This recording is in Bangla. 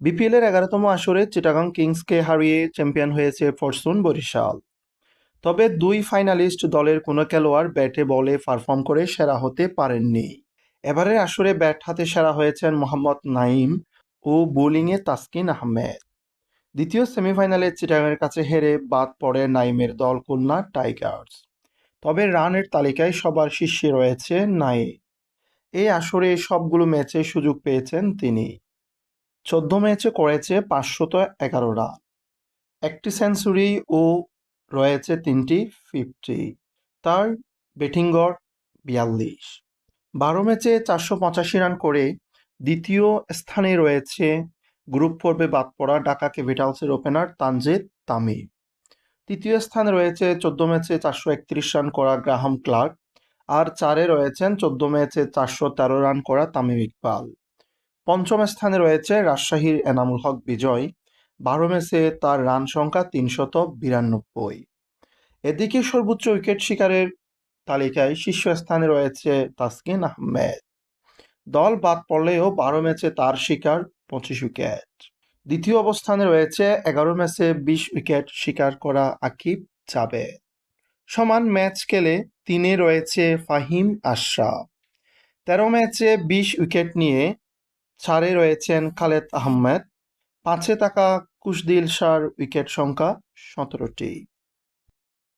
বিপিএলের এগারোতম আসরে চিটাগাং কিংসকে হারিয়ে চ্যাম্পিয়ন হয়েছে ফরচুন বরিশাল। তবে দুই ফাইনালিস্ট দলের কোনো খেলোয়াড় ব্যাটে বলে পারফর্ম করে সেরা হতে পারেননি। এবারের আসরে ব্যাট হাতে সেরা হয়েছেন মোহাম্মদ নাইম ও বোলিংয়ে তাসকিন আহমেদ। দ্বিতীয় সেমিফাইনালে চিটাগাংয়ের কাছে হেরে বাদ পড়ে নাইমের দল খুলনা টাইগার্স। তবে রানের তালিকায় সবার শীর্ষে রয়েছে নাইম এই আসরে সবগুলো ম্যাচে সুযোগ পেয়েছেন তিনি। চোদ্দ ম্যাচে করেছে পাঁচশত এগারো রান একটি সেঞ্চুরি ও রয়েছে তিনটি ফিফটি। তার ব্যাটিং গড় বিয়াল্লিশ। বারো ম্যাচে চারশো পঁচাশি রান করে দ্বিতীয় স্থানে রয়েছে গ্রুপ পর্বে বাদ পড়া ঢাকা ক্যাপিটালসের ওপেনার তানজিদ তামিম তৃতীয় স্থানে রয়েছে চোদ্দ ম্যাচে চারশো একত্রিশ রান করা গ্রাহাম ক্লার্ক। আর চারে রয়েছেন চোদ্দ ম্যাচে চারশো তেরো রান করা তামিম ইকবাল। পঞ্চম স্থানে রয়েছে রাজশাহীর এনামুল হক বিজয়। বারো ম্যাচে তার রান সংখ্যা তিনশত বিরানব্বই। এদিকে সর্বোচ্চ উইকেট শিকারের তালিকায় শীর্ষস্থানে রয়েছে তাসকিন আহমেদ। দল বাদ পড়লেও বারো ম্যাচে তার শিকার পঁচিশ উইকেট। দ্বিতীয় অবস্থানে রয়েছে এগারো ম্যাচে বিশ উইকেট শিকার করা আকিব জাবেদ সমান ম্যাচ খেলে তিনে রয়েছে ফাহিম আশরাফ। তেরো ম্যাচে বিশ উইকেট নিয়ে চারে রয়েছেন খালেদ আহমেদ। পাঁচে থাকা কুশদিল শাহর উইকেট সংখ্যা সতেরোটি।